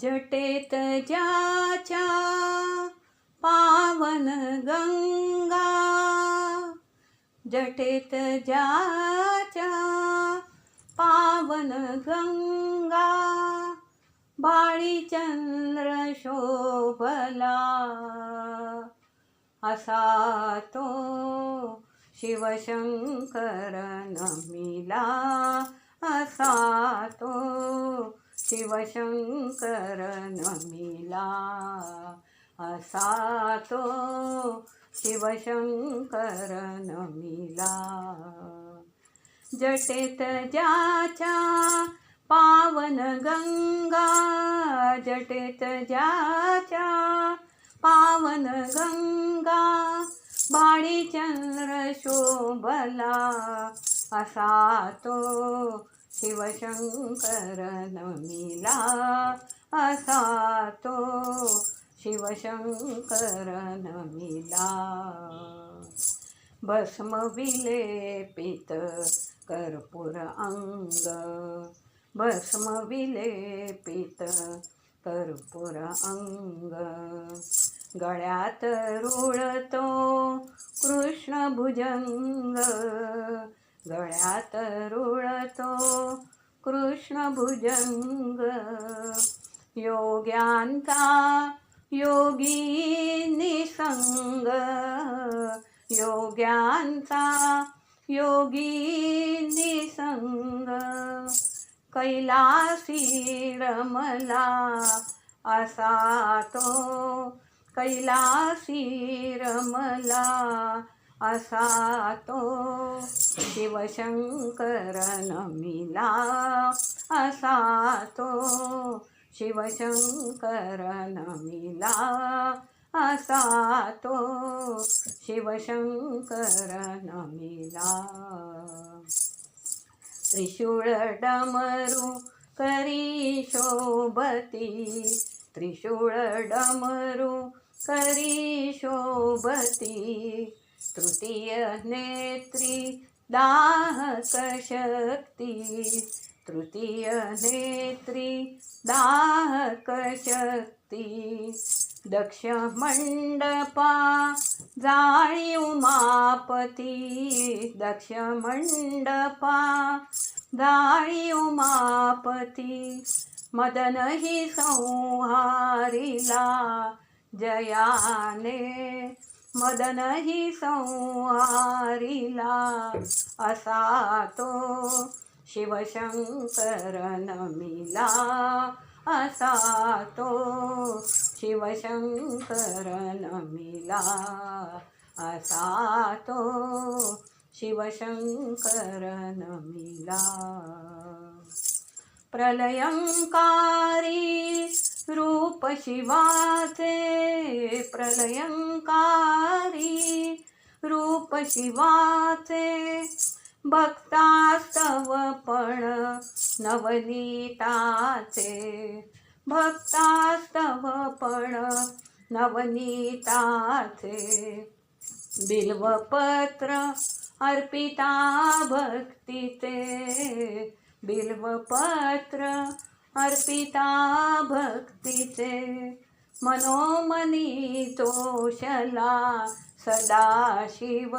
जटेत ज्याच्या पावन गंगा जटेत ज्याच्या पावन गंगा बाळीचंद्र शोभला असा तो शिवशंकर नमिला असा तो शिवशंकर नमिला असा तो शिवशंकर नमिला जटेत ज्याच्या पावन गंगा जटेत ज्याच्या पावन गंगा भाडी चंद्र शोभला असा तो शिवशंकर नमिला असा तो शिवशंकर नमिला भस्म विलेपित कर्पूर अंग. भस्म विलेपित कर्पूर अंग. गळ्यात रुळतो कृष्ण भुजंग. गळ्यात रुळतो कृष्ण भुजंग. योग्यांचा योगी निसंग. योग्यांचा योगी निसंग. कैलासी रमला असा तो. कैलासी रमला असा तो शिवशंकर नमिला असा तो शिवशंकर नमिला असा तो शिवशंकर नमिला त्रिशूळ डमरू करी शोभती. त्रिशूळ डमरू करी शोभती. तृतीय नेत्री दाहक शक्ती. तृतीय नेत्री दाहक शक्ती. दक्ष मंडपा जाळी उमापती दक्ष मंडपा जाळी उमापती मदन ही संहारिला जयाने मदन ही संहारिला असा तो शिवशंकर नमिला असा तो शिवशंकर नमिला असा तो शिवशंकर नमिला प्रलयंकारी शिवाचे प्रलयंकारी. रूप शिवाचे भक्तास्तव पण नवनीताचे. भक्तास्तव पण नवनीताचे. बिल्वपत्र अर्पिता भक्तीचे. बिल्वपत्र अर्पिता भक्तीचे मनोमनी तोषला सदाशिव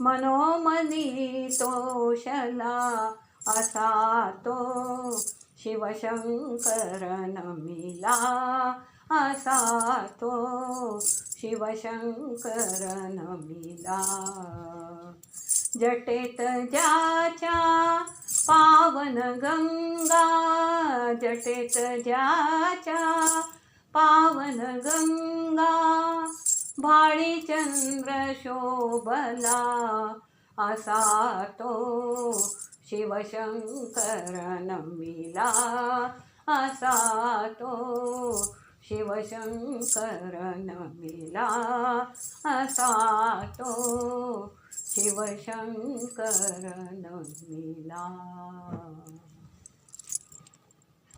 मनोमनी तोषला असा तो शिवशङ्कर नमिला असा तो शिवशङ्कर नमिला. जटेत ज्याच्या पावन गंगा जटेत ज्याच्या पावन गंगा भाळी चंद्र शोभला असा तो शिवशंकर नमिला असा तो शिवशंकर नमिला असा तो शिवशंकर नमिला।